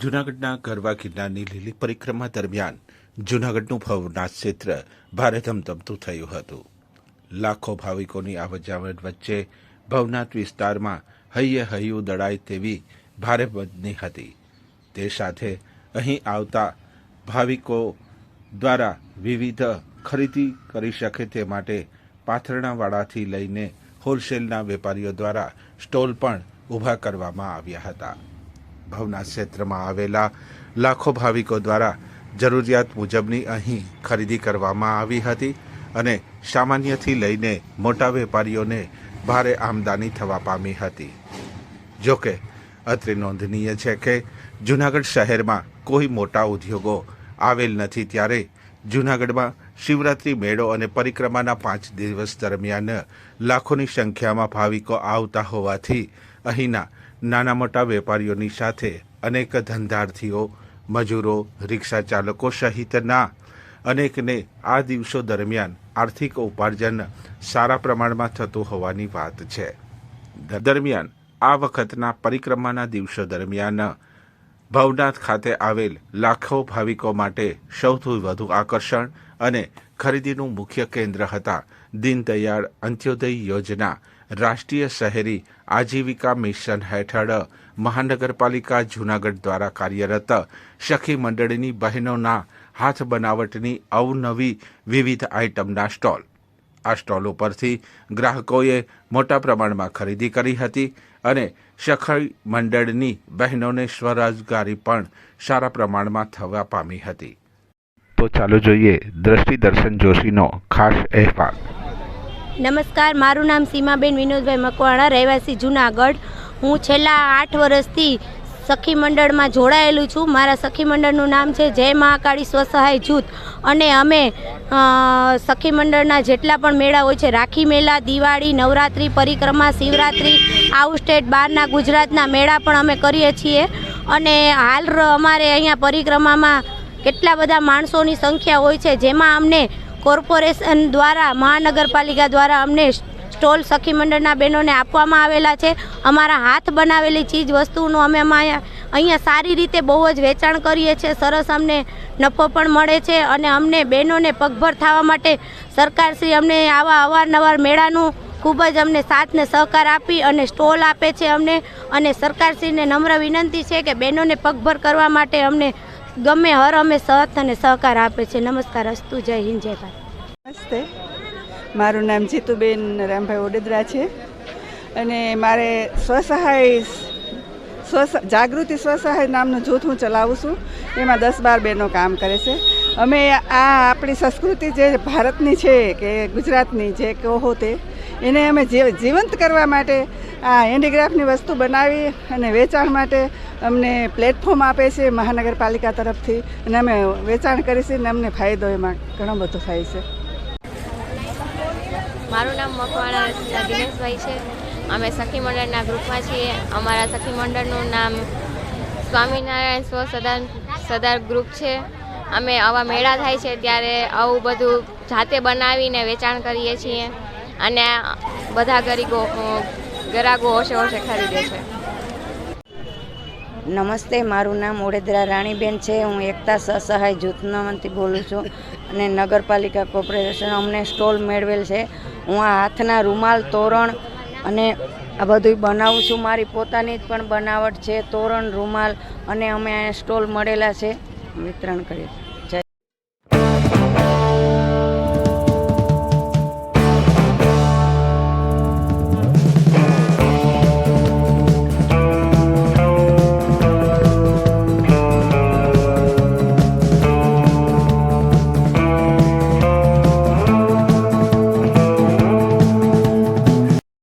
જૂનાગઢના ગરવા ગિરનારની લીલી પરિક્રમા દરમિયાન જૂનાગઢનું ભવનાથ ક્ષેત્ર ભારે ધમધમતું થયું હતું. લાખો ભાવિકોની આવજાવટ વચ્ચે ભવનાથ વિસ્તારમાં હૈયે હૈયું દડાય તેવી ભારે બદની હતી. તે સાથે અહીં આવતા ભાવિકો દ્વારા વિવિધ ખરીદી કરી શકે તે માટે પાથરણાવાળાથી લઈને હોલસેલના વેપારીઓ દ્વારા સ્ટોલ પણ ઊભા કરવામાં આવ્યા હતા. ભવનાથ ક્ષેત્રમાં આવેલા લાખો ભાવિકો દ્વારા જરૂરિયાત મુજબની અહીં ખરીદી કરવામાં આવી હતી અને સામાન્યથી લઈને મોટા વેપારીઓને ભારે આમદાની થવા પામી હતી. જોકે અત્રે નોંધનીય છે કે જૂનાગઢ શહેરમાં કોઈ મોટા ઉદ્યોગો આવેલ નથી ત્યારે જૂનાગઢમાં શિવરાત્રી મેળો અને પરિક્રમાના પાંચ દિવસ દરમિયાન લાખોની સંખ્યામાં ભાવિકો આવતા હોવાથી અહીંના નાના મોટા વેપારીઓની સાથે અનેક ધંધાર્થીઓ, મજૂરો રિક્ષા ચાલકો સહિતના અનેકને આ દિવસો દરમિયાન આર્થિક ઉપાર્જન સારા પ્રમાણમાં થતું હોવાની વાત છે. દરમિયાન આ વખતના પરિક્રમાના દિવસો દરમિયાન ભવનાથ ખાતે આવેલ લાખો ભાવિકો માટે સૌથી વધુ આકર્ષણ અને ખરીદીનું મુખ્ય કેન્દ્ર હતા. દીનદયાળ અંત્યોદય યોજના રાષ્ટ્રીય શહેરી આજીવિકા મિશન હેઠળ મહાનગરપાલિકા જૂનાગઢ દ્વારા કાર્યરત સખી મંડળીની બહેનોના હાથ બનાવટની અવનવી વિવિધ આઇટમના સ્ટોલ. આ સ્ટોલ ઉપરથી ગ્રાહકોએ મોટા પ્રમાણમાં ખરીદી કરી હતી અને સખી મંડળની બહેનોને સ્વરોજગારી પણ સારા પ્રમાણમાં થવા પામી હતી. તો ચાલો જોઈએ દ્રષ્ટિ દર્શન જોશીનો ખાસ અહેવાલ. નમસ્કાર, મારું નામ સીમાબેન વિનોદભાઈ મકવાણા, રહેવાસી જુનાગઢ. હું છેલ્લા આઠ વર્ષથી સખી મંડળમાં જોડાયેલું છું. મારા સખી મંડળનું નામ છે જય મહાકાળી સ્વસહાય જૂથ. અને અમે સખી મંડળના જેટલા પણ મેળા હોય છે, રાખી મેળા દિવાળી, નવરાત્રિ, પરિક્રમા, શિવરાત્રિ આઉટ સ્ટેટ બહારના ગુજરાતના મેળા પણ અમે કરીએ છીએ. અને હાલ અમારે અહીંયા પરિક્રમામાં કેટલા બધા માણસોની સંખ્યા હોય છે, જેમાં અમને કોર્પોરેશન દ્વારા, મહાનગરપાલિકા દ્વારા અમને સ્ટોલ સખી મંડળના બહેનોને આપવામાં આવેલા છે. અમારા હાથ બનાવેલી ચીજ વસ્તુનું અમે અમા- અહીંયા સારી રીતે બહુ જ વેચાણ કરીએ છીએ. સરસ અમને નફો પણ મળે છે અને અમને બહેનોને પગભર થવા માટે સરકારશ્રી અમને આવા અવારનવાર મેળાનું ખૂબ જ અમને સાથ ને સહકાર આપી અને સ્ટોલ આપે છે અમને. અને સરકારશ્રીને નમ્ર વિનંતી છે કે બહેનોને પગભર કરવા માટે અમને ગમે હર અમે સહત અને સહકાર આપે છે. નમસ્કાર અસ્તુ, જય હિન્દ, જય ભારત. નમસ્તે. મારું નામ જીતુબેન રામભાઈ ઓડેદરા છે. અને મારે સ્વસહાય સ્વ જાગૃતિ સ્વસહાય નામનું જૂથ હું ચલાવું છું. એમાં દસ બાર બહેનો કામ કરે છે. અમે આ આપણી સંસ્કૃતિ જે ભારતની છે કે ગુજરાતની જે કહો તે એને અમે જીવ- જીવંત કરવા માટે આ હેન્ડીક્રાફ્ટની વસ્તુ બનાવી અને વેચાણ માટે અમને પ્લેટફોર્મ આપે છે મહાનગરપાલિકા તરફથી. અને અમે વેચાણ કરીશું અને અમને ફાયદો એમાં ઘણો બધો થાય છે. મારું નામ મકવાણા દિનેશભાઈ છે. અમે સખી મંડળના ગ્રુપમાં છીએ. અમારા સખી મંડળનું નામ સ્વામિનારાયણ સ્વ સદાન, સદાર ગ્રુપ છે. અમે આવા મેળા થાય છે ત્યારે આવું બધું જાતે બનાવીને વેચાણ કરીએ છીએ. અને બધા ગરીબો ગરાગો હોશે હોશે ખરીદે છે. નમસ્તે, મારું નામ ઓડેદરા રાણીબેન છે. હું એકતા સ્વસહાય જૂથનામાંથી બોલું છું અને નગરપાલિકા કોર્પોરેશન અમને સ્ટોલ મેળવેલ છે. હું આ હાથના રૂમાલ, તોરણ અને આ બધું બનાવું છું. મારી પોતાની જ પણ બનાવટ છે. તોરણ, રૂમાલ અને અમે આ સ્ટોલ મળેલા છે. વિતરણ કરીએ. છીએ